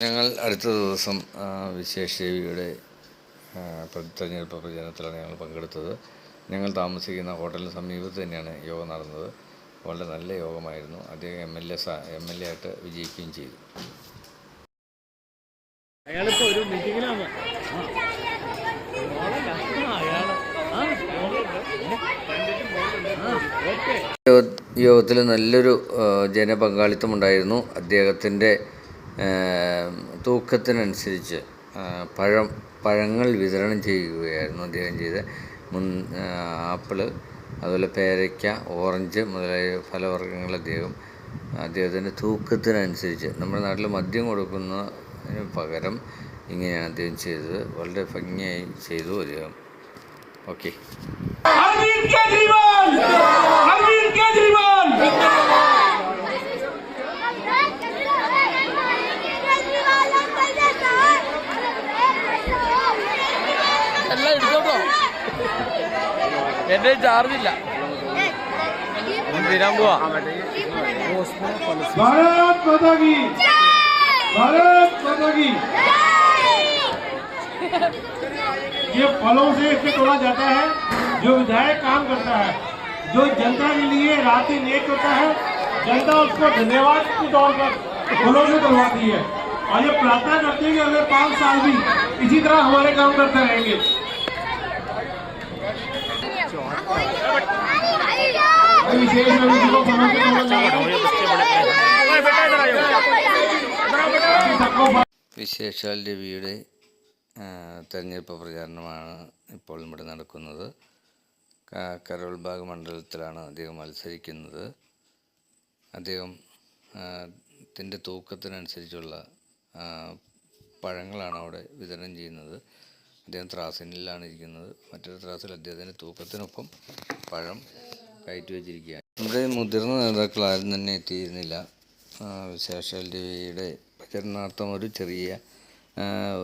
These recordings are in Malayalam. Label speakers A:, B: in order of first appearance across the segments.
A: ഞങ്ങൾ അടുത്ത ദിവസം വിശേഷദേവിയുടെ വിശേഷ ദേവിയുടെ ആ, തെരഞ്ഞെടുപ്പ് പ്രചരണത്തിലാണ് ഞങ്ങൾ പങ്കെടുത്തത്. ഞങ്ങൾ താമസിക്കുന്ന ഹോട്ടലിന് സമീപത്ത് തന്നെയാണ് യോഗം നടന്നത്. വളരെ നല്ല യോഗമായിരുന്നു. അദ്ദേഹം M L A M L A ആയിട്ട് വിജയിക്കുകയും ചെയ്തു.
B: അയാളിപ്പോ ഒരു
A: യോഗത്തിൽ നല്ലൊരു ജനപങ്കാളിത്തമുണ്ടായിരുന്നു. ജനപങ്കാളിത്തം ഉണ്ടായിരുന്നു അദ്ദേഹത്തിന്റെ തൂക്കത്തിനനുസരിച്ച് പഴം പഴങ്ങൾ വിതരണം ചെയ്യുകയായിരുന്നു അദ്ദേഹം ചെയ്ത് മുൻ ആപ്പിൾ അതുപോലെ പേരയ്ക്ക ഓറഞ്ച് മുതലായ ഫലവർഗങ്ങൾ അദ്ദേഹം അദ്ദേഹത്തിന്റെ തൂക്കത്തിനനുസരിച്ച് നമ്മുടെ നാട്ടിൽ മദ്യം കൊടുക്കുന്നതിന് പകരം ഇങ്ങനെയാണ് അദ്ദേഹം ചെയ്തത്. വളരെ ഭംഗിയായി ചെയ്തു അദ്ദേഹം. ഓക്കെ.
B: എന്റെ ചാർജ് ഇല്ല തീരാൻ പോവാ
C: भारत माता की भारत माता की ये फलों से इसमें तोड़ा जाता है जो विधायक काम करता है जो जनता के लिए रात दिन एक करता है जनता उसको धन्यवाद के तौर पर फलों से तोड़वाती है और ये प्रार्थना करती है कि अगले पाँच साल भी इसी तरह हमारे काम करते रहेंगे
A: വിശേഷാൽ രവിയുടെ തെരഞ്ഞെടുപ്പ് പ്രചാരണമാണ് ഇപ്പോൾ ഇവിടെ നടക്കുന്നത്. കരോൾബാഗ് മണ്ഡലത്തിലാണ് അദ്ദേഹം മത്സരിക്കുന്നത്. അദ്ദേഹം തിന്റെ തൂക്കത്തിനനുസരിച്ചുള്ള പഴങ്ങളാണ് അവിടെ വിതരണം ചെയ്യുന്നത്. അദ്ദേഹം ത്രാസിനിലാണ് ഇരിക്കുന്നത്. മറ്റൊരു ത്രാസിൽ അദ്ദേഹത്തിന്റെ തൂക്കത്തിനൊപ്പം പഴം കയറ്റി വെച്ചിരിക്കുകയാണ്. നമ്മുടെ മുതിർന്ന നേതാക്കൾ ആരും തന്നെ എത്തിയിരുന്നില്ല. വിശേഷാൽ രവിയുടെ പ്രചരണാർത്ഥം ഒരു ചെറിയ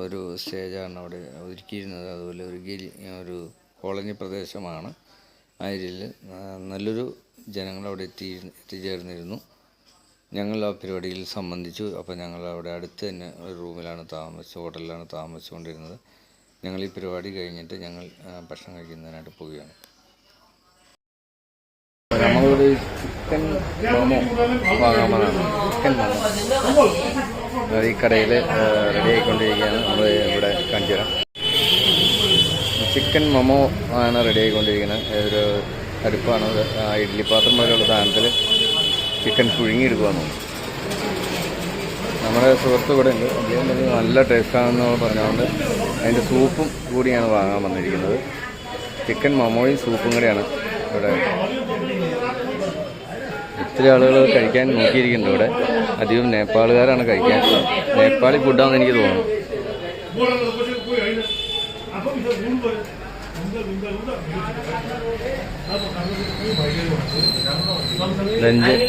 A: ഒരു സ്റ്റേജാണ് അവിടെ ഒരുക്കിയിരുന്നത്. അതുപോലെ ഒരു ഗിരി ഒരു കോളനി പ്രദേശമാണ് ആ ഏരിയയിൽ ആ, നല്ലൊരു ജനങ്ങൾ അവിടെ എത്തി എത്തിച്ചേർന്നിരുന്നു. ഞങ്ങൾ ആ പരിപാടിയിൽ സംബന്ധിച്ചു. അപ്പോൾ ഞങ്ങൾ അവിടെ അടുത്ത് തന്നെ ഒരു റൂമിലാണ് താമസിച്ച് ഹോട്ടലിലാണ് താമസിച്ചുകൊണ്ടിരുന്നത്. ഞങ്ങൾ ഈ പരിപാടി കഴിഞ്ഞിട്ട് ഞങ്ങൾ ഭക്ഷണം കഴിക്കുന്നതിനായിട്ട് പോവുകയാണ്. നമ്മളിവിടെ ചിക്കൻ മോമോ വാങ്ങാമെന്നാണ് ചിക്കൻ മോമോ. ഈ കടയിൽ റെഡി ആയിക്കൊണ്ടിരിക്കുകയാണ് നമ്മൾ ഇവിടെ കാണിച്ചു തരാം ചിക്കൻ മൊമോ ആണ് റെഡി ആയിക്കൊണ്ടിരിക്കുന്നത്. ഒരു അടുപ്പാണ് ഇഡ്ഡലി പാത്രം പോലെയുള്ള സാധനത്തിൽ ചിക്കൻ പുഴുങ്ങിയെടുക്കുകയെന്ന് നമ്മുടെ സുഹൃത്ത് ഇവിടെ ഉണ്ട്. അദ്ദേഹം പറഞ്ഞത് നല്ല ടേസ്റ്റാണെന്ന് പറഞ്ഞുകൊണ്ട് അതിന്റെ സൂപ്പും കൂടിയാണ് വാങ്ങാൻ വന്നിരിക്കുന്നത്. ചിക്കൻ മമോയും സൂപ്പും കൂടിയാണ് ഇവിടെ. ഒത്തിരി ആളുകൾ കഴിക്കാൻ നോക്കിയിരിക്കുന്നുണ്ട് ഇവിടെ. അധികം നേപ്പാളുകാരാണ് കഴിക്കാൻ. നേപ്പാളി ഫുഡാണെന്ന് എനിക്ക് തോന്നുന്നു.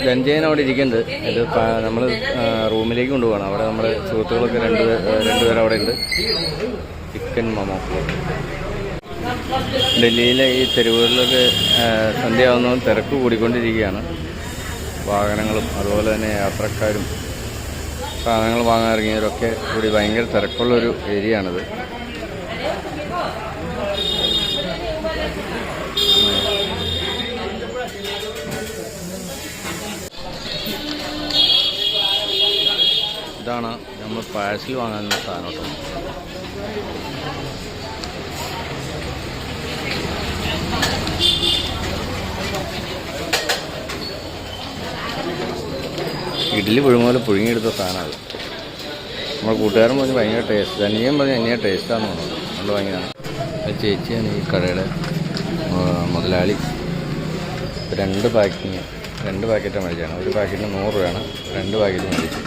A: രഞ്ജയൻ അവിടെ ഇരിക്കുന്നുണ്ട്. ഇത് നമ്മൾ റൂമിലേക്ക് കൊണ്ടുപോകണം അവിടെ നമ്മുടെ സുഹൃത്തുക്കളൊക്കെ രണ്ട് രണ്ടുപേരും അവിടെ ഉണ്ട് ചിക്കൻ മമോ ഡൽഹിയിലെ ഈ തെരുവുകളിലൊക്കെ സന്ധ്യയാവുന്നതും തിരക്ക് കൂടിക്കൊണ്ടിരിക്കുകയാണ്. വാഹനങ്ങളും അതുപോലെ തന്നെ യാത്രക്കാരും സാധനങ്ങൾ വാങ്ങാൻ ഇറങ്ങിയവരൊക്കെ കൂടി ഭയങ്കര തിരക്കുള്ളൊരു ഏരിയ ഇതാണ് നമ്മൾ പാഴ്സൽ വാങ്ങാനുള്ള സാധനം ഇഡ്ഡലി പുഴുങ്ങോലെ പുഴുങ്ങിയെടുത്ത സാധനമാണ് നമ്മുടെ കൂട്ടുകാരൻ പറഞ്ഞ് ഭയങ്കര ടേസ്റ്റ് അനിയൻ പറഞ്ഞ് അനിയ ടേസ്റ്റാന്ന് തോന്നുന്നു. അതുകൊണ്ട് ഭയങ്കര ചേച്ചിയാണ് ഈ കടയുടെ മുതലാളി. രണ്ട് പാക്കിങ് രണ്ട് പാക്കറ്റ് മേടിച്ചാണ്. ഒരു പാക്കറ്റിന് നൂറ് രൂപയാണ്. രണ്ട് പാക്കറ്റ് മേടിച്ചു.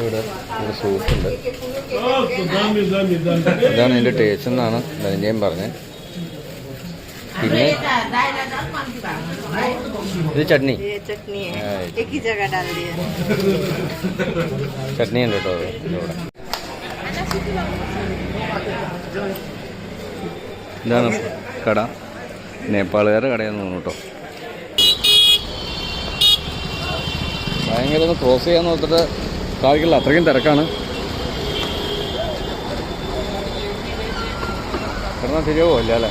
A: ഇവിടെ ഒരു സൂപ്പുണ്ട്. ഇതാണ് ഇതിന്റെ ടേസ്റ്റ് എന്നാണ് ധനഞ്ജയം പറഞ്ഞത്. പിന്നെ? ഇത് ചട്നി. ചട്നി. ഉണ്ട് കേട്ടോ ഇവിടെ ഇതാണ് കട. നേപ്പാളുകാരുടെ കടയെന്ന് തോന്നുന്നു കേട്ടോ. ഭയങ്കര ഒന്ന് ക്രോസ് ചെയ്യാൻ നോക്കിട്ട് സാധിക്കില്ല അത്രയ്ക്കും തിരക്കാണ്. കാരണം ശരിയാവോ അല്ലേ?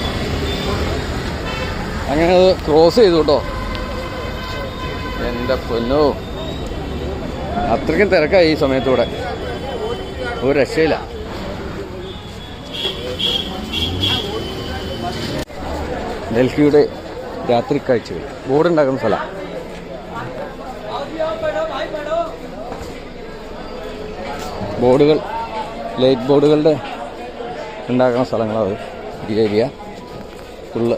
A: അങ്ങനെ അത് ക്രോസ് ചെയ്തു കേട്ടോ. എന്റെ പൊന്നോ. അത്രയ്ക്കും തിരക്കായി ഈ സമയത്തൂടെ. ഒരു രക്ഷയില്ല. ഡൽഹിയുടെ രാത്രി കാഴ്ചകൾ ബോർഡ് ഉണ്ടാക്കുന്ന സ്ഥലം. ബോർഡുകൾ ലൈറ്റ് ബോർഡുകളുടെ ഉണ്ടാക്കുന്ന സ്ഥലങ്ങളാണ് ഈ ഏരിയ. ഫുള്ള്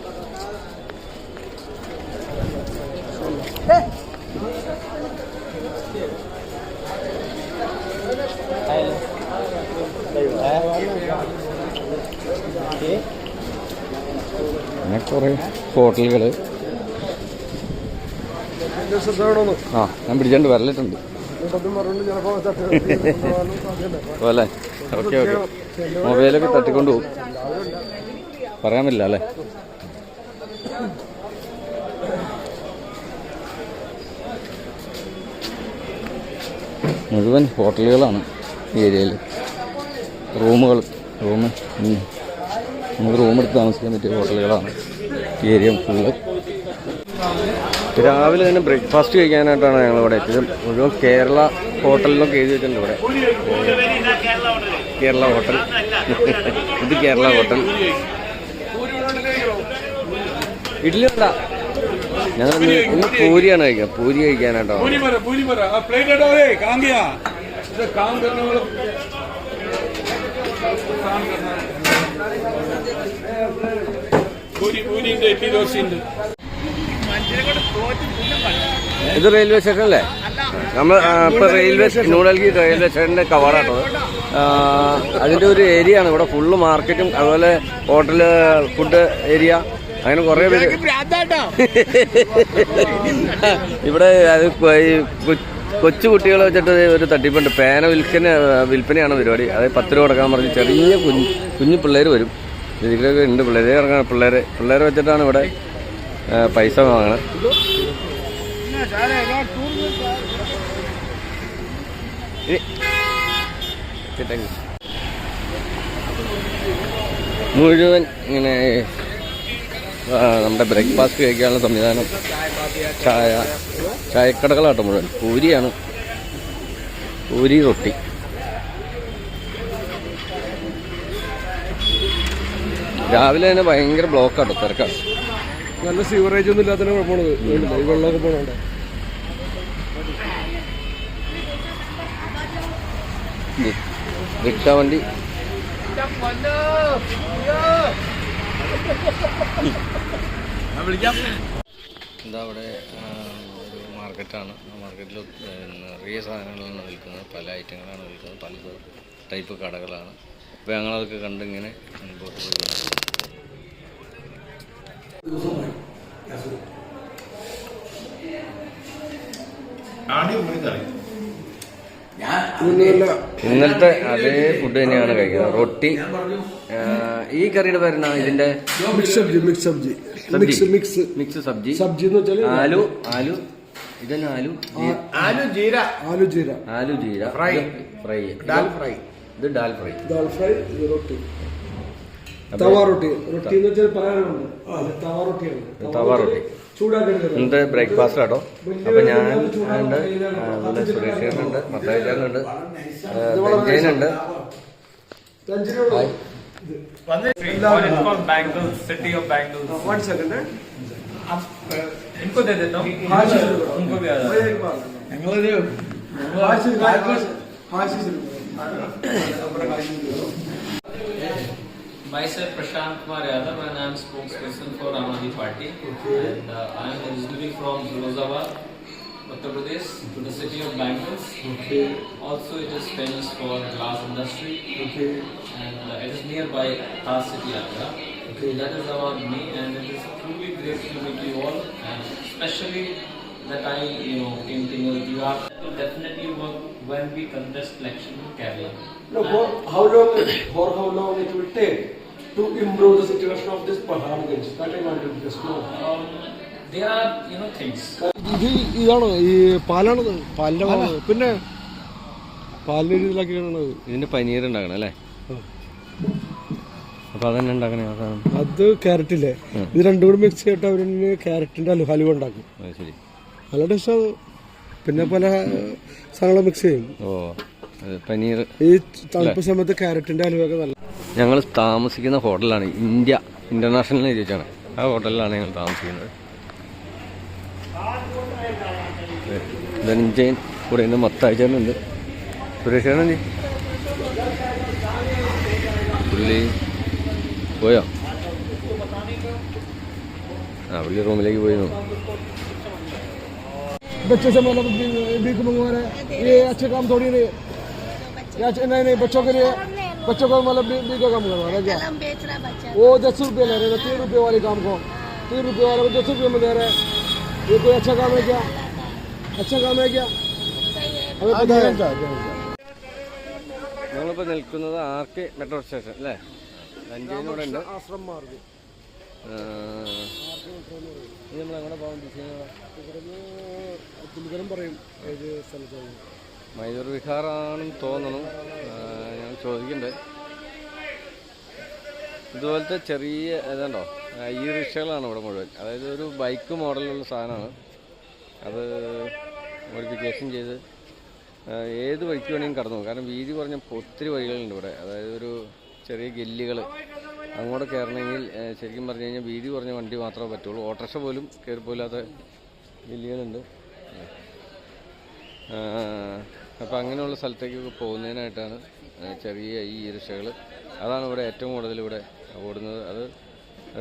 A: അങ്ങനെ കുറേ ഹോട്ടലുകൾ ആ ഞാൻ പിടിച്ചോണ്ട് വരലിട്ടുണ്ട്. അല്ലേ? Okay okay. മൊബൈലൊക്കെ തട്ടിക്കൊണ്ട് പോകും പറയാൻ പറ്റില്ല അല്ലേ? മുഴുവൻ ഹോട്ടലുകളാണ് ഈ ഏരിയയിൽ റൂമുകൾ റൂം നമുക്ക് റൂം എടുത്ത് താമസിക്കാൻ പറ്റിയ ഹോട്ടലുകളാണ്. ഈ ഏരിയ ഫുള്ള് രാവിലെ തന്നെ ബ്രേക്ക്ഫാസ്റ്റ് കഴിക്കാനായിട്ടാണ് ഞങ്ങൾ ഇവിടെ എത്തിയത് മുഴുവൻ കേരള ഹോട്ടലിലൊക്കെ എഴുതി വെച്ചിട്ടുണ്ട് ഇവിടെ കേരള ഹോട്ടൽ ഇത് കേരള ഹോട്ടൽ ഇഡ്ഡലി ഉണ്ടാ ഞങ്ങൾ ഇന്ന് ഇന്ന് പൂരിയാണ് കഴിക്കുക പൂരി കഴിക്കാനായിട്ടോ
D: पूरी भरा पूरी भरा अब प्लेट हटाओ रे कहाँ गया इधर काम करने
A: ഇത് റെയിൽവേ സ്റ്റേഷൻ അല്ലേ? നമ്മൾ ഇപ്പൊ റെയിൽവേ സ്റ്റേഷൻ ന്യൂഡൽഹി റെയിൽവേ സ്റ്റേഷന്റെ കവാടാണത് അതിന്റെ ഒരു ഏരിയ ആണ്. ഇവിടെ ഫുള്ള് മാർക്കറ്റും അതുപോലെ ഹോട്ടൽ ഫുഡ് ഏരിയ അങ്ങനെ കുറേ പേര്. ഇവിടെ അത് കൊച്ചു കുട്ടികളെ വെച്ചിട്ട് ഒരു തട്ടിപ്പുണ്ട്. പേന വിൽക്കുന്ന വിൽപ്പനയാണ് പരിപാടി. അതായത് പത്ത് രൂപ കൊടുക്കാൻ പറഞ്ഞ് ചെറിയ കുഞ്ഞു കുഞ്ഞു പിള്ളേർ വരും. ഇതിലൊക്കെ ഉണ്ട്. പിള്ളേരെ ഇറങ്ങണം പിള്ളേരെ പിള്ളേരെ വെച്ചിട്ടാണ് ഇവിടെ പൈസ യു. മുഴുവൻ ഇങ്ങനെ നമ്മുടെ ബ്രേക്ക്ഫാസ്റ്റ് കഴിക്കാനുള്ള സംവിധാനം. ചായ ചായക്കടകളാട്ടോ മുഴുവൻ. പൂരിയാണ്. പൂരി റൊട്ടി. രാവിലെ തന്നെ ഭയങ്കര ബ്ലോക്കാട്ടോ തിരക്കാണ്.
B: നല്ല സീവറേജ് ഒന്നും ഇല്ലാത്തതിന് കുഴപ്പമാണ് ഈ വെള്ളമൊക്കെ പോകണുണ്ട്
A: റിക്ഷ വണ്ടി. എന്താ അവിടെ ഒരു മാർക്കറ്റാണ്. ആ മാർക്കറ്റിൽ നിറയെ സാധനങ്ങളാണ് വിൽക്കുന്നത്. പല ഐറ്റങ്ങളാണ് വിൽക്കുന്നത്. പല ടൈപ്പ് കടകളാണ്. അപ്പോൾ ഞങ്ങളതൊക്കെ കണ്ട് ഇങ്ങനെ മുൻപോട്ട് പോയി ഇന്നത്തെ അതേ ഫുഡ് തന്നെയാണ് കഴിക്കുന്നത്. റൊട്ടി ഈ കറിയുടെ പേരെന്നാ ഇതിന്റെ?
B: Mix sabzi mix sabzi. Mix mix
A: mix sabzi.
B: Sabzi എന്ന് വെച്ചാൽ
A: ആലു ആലു. ഇതന്നെ aloo jeera
B: aloo jeera.
A: Aloo jeera. Fry fry dal fry ഇത് ഡാൽ ഫ്രൈ
B: ദാൽ ഫ്രൈ ഇത് റൊട്ടി തവ റൊട്ടി റൊട്ടി എന്ന് വെച്ചാൽ പറയാനുണ്ട് തവ റൊട്ടിയാണ്
A: തവ റൊട്ടി
B: ചൂടാക്കരുത്
A: ഇന്നത്തെ ബ്രേക്ക്ഫാസ്റ്റ് കേട്ടോ അപ്പൊ ഞാൻ ഉണ്ട് അതുപോലെ സുരേഷ് ചേട്ടനുണ്ട് മത്തായി ചേട്ടനുണ്ട് ബെഞ്ചൈനുണ്ട്
E: Bangalore city of Bangalore
B: one second
E: इनको दे देता हूँ उनको भी आ जाता
D: ഞങ്ങളൊരു
E: Myself Prashant Kumar Yadav and I am spokesperson for Aam Aadmi Party. And uh, I am originally from Firozabad, Uttar Pradesh, to the city of Bangalore.
B: Okay.
E: Also, it is famous for glass industry
B: Okay.
E: and uh, it is nearby our city Agra.
B: Okay.
E: That is about me and it is truly great to meet you all and especially that I, you know, came to know you have definitely work when we contest election in Kerala.
B: No, for how long, for how long it will take to improve the situation of this Pahalganj? That I want to just know.
E: Um, there are, you know, things.
B: ഇത് ഇതാണ് ഈ പാലാണ് പാലിന്റെ. പിന്നെ പാലിന്റെ രീതിയിലാക്കിയാണ്
A: ഇതിന്റെ പനീർ ഉണ്ടാക്കണം അല്ലേ അപ്പൊ അതന്നെ ഉണ്ടാക്കണേ
B: അത് ക്യാരറ്റ് ഇല്ലേ ഇത് രണ്ടും കൂടി മിക്സ് ചെയ്തിട്ട് അവർ ക്യാരറ്റിന്റെ അലു ഹലുവ ഉണ്ടാക്കും അല്ല ടേസ്റ്റ് അത് പിന്നെ പല സാധനങ്ങളും മിക്സ് ചെയ്യും.
A: ഓ പനീർ
B: ഈ തണുപ്പ് സമയത്ത് ക്യാരറ്റിന്റെ ഹലുവൊക്കെ നല്ല
A: ഞങ്ങൾ താമസിക്കുന്ന ഹോട്ടലാണ് ഇന്ത്യ ഇന്റർനാഷണൽ ഏരിയാണ് വെച്ചാണ് ആ ഹോട്ടലിലാണ് ഞങ്ങൾ താമസിക്കുന്നത്. ധനഞ്ജയൻ കൂടെ ഇന്ന് മത്താഴ്ചനുണ്ട് സുരേഷാണെന്തി പുള്ളി പോയോ? ആ പുള്ളി റൂമിലേക്ക് പോയി
B: बच्चे से मतलब भीख मंगवा रहे हैं। ये अच्छे काम थोड़ी नहीं या अच्छे- नहीं नहीं बच्चों के लिए बच्चों को मतलब भी भी का काम करवा रहे हैं क्या
F: कलम बेच रहा बच्चा
B: वो दस रुपये ले रहे हैं तीन रुपये वाले काम को तीन रुपये वाले को दस रुपये में दे रहे हैं ये कोई अच्छा काम है क्या अच्छा काम है क्या हमें पता है
A: ഞങ്ങളിപ്പോൾ നിൽക്കുന്നത് ആർ കെ മെട്രോ സ്റ്റേഷൻ അല്ലേ ധനഞ്ജയനോടെ ഉണ്ട്
B: ആശ്രമ മാർഗ്
A: നമ്മൾ എങ്ങനെ പോകാൻ
B: പുള്ളിക്കാരൻ പറയും. ഏത് സ്ഥലത്താണ്?
A: മൈസൂർ വിഹാറാണെന്ന് തോന്നണം. ആ, ഞാൻ ചോദിക്കണ്ടേ. ഇതുപോലത്തെ ചെറിയ ഇതുണ്ടോ? ആ, ഈ റിക്ഷകളാണ് ഇവിടെ മുഴുവൻ. അതായത് ഒരു ബൈക്ക് മോഡലുള്ള സാധനമാണ്. അത് മോഡിഫിക്കേഷൻ ചെയ്ത് ഏത് വഴിക്ക് വേണമെങ്കിലും കടന്നു കാരണം വീതി കുറഞ്ഞ ഒത്തിരി വഴികളുണ്ട് ഇവിടെ. അതായത് ഒരു ചെറിയ ഗല്ലികൾ അങ്ങോട്ട് കയറണമെങ്കിൽ ശരിക്കും പറഞ്ഞു കഴിഞ്ഞാൽ വീതി കുറഞ്ഞ വണ്ടി മാത്രമേ പറ്റുള്ളൂ. ഓട്ടോറിക്ഷ പോലും കയറിപ്പോയില്ലാത്ത വലിയതുണ്ട്. അപ്പോൾ അങ്ങനെയുള്ള സ്ഥലത്തേക്കൊക്കെ പോകുന്നതിനായിട്ടാണ് ചെറിയ ഈ ഇരക്ഷകൾ അതാണ് ഇവിടെ ഏറ്റവും കൂടുതൽ ഇവിടെ ഓടുന്നത്. അത്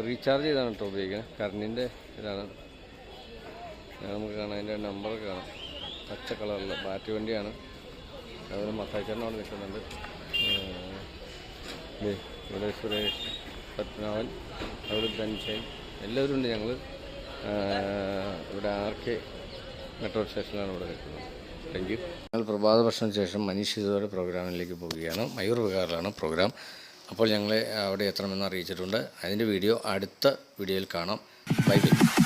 A: റീചാർജ് ചെയ്താണ് കേട്ടോ ഉപയോഗിക്കുന്നത്. കറണ്ടിന്റെ ഇതാണ്. നമുക്ക് കാണാം. അതിന്റെ നമ്പർ കാണാം. പച്ച കളറിൽ ബാറ്ററി വണ്ടിയാണ്. അതുപോലെ മത്തായിച്ചേട്ടൻ അവിടെ നിൽക്കുന്നുണ്ട് ഇവിടെ സുരേഷ്. പത്മനാഭൻ അവിടെ ധൻചയൻ എല്ലാവരും ഉണ്ട് ഞങ്ങൾ ഇവിടെ ആർ കെ മെട്രോ സ്റ്റേഷനിലാണ് ഇവിടെ നിൽക്കുന്നത്. താങ്ക് യു ഞങ്ങൾ പ്രഭാത ഭക്ഷണത്തിന് ശേഷം മനീഷ് ഇതുവരെ പ്രോഗ്രാമിലേക്ക് പോവുകയാണ്. മയൂർ വികാറിലാണ് പ്രോഗ്രാം. അപ്പോൾ ഞങ്ങളെ അവിടെ എത്തണമെന്ന് അറിയിച്ചിട്ടുണ്ട്. അതിന്റെ വീഡിയോ അടുത്ത വീഡിയോയിൽ കാണാം. Bye bye.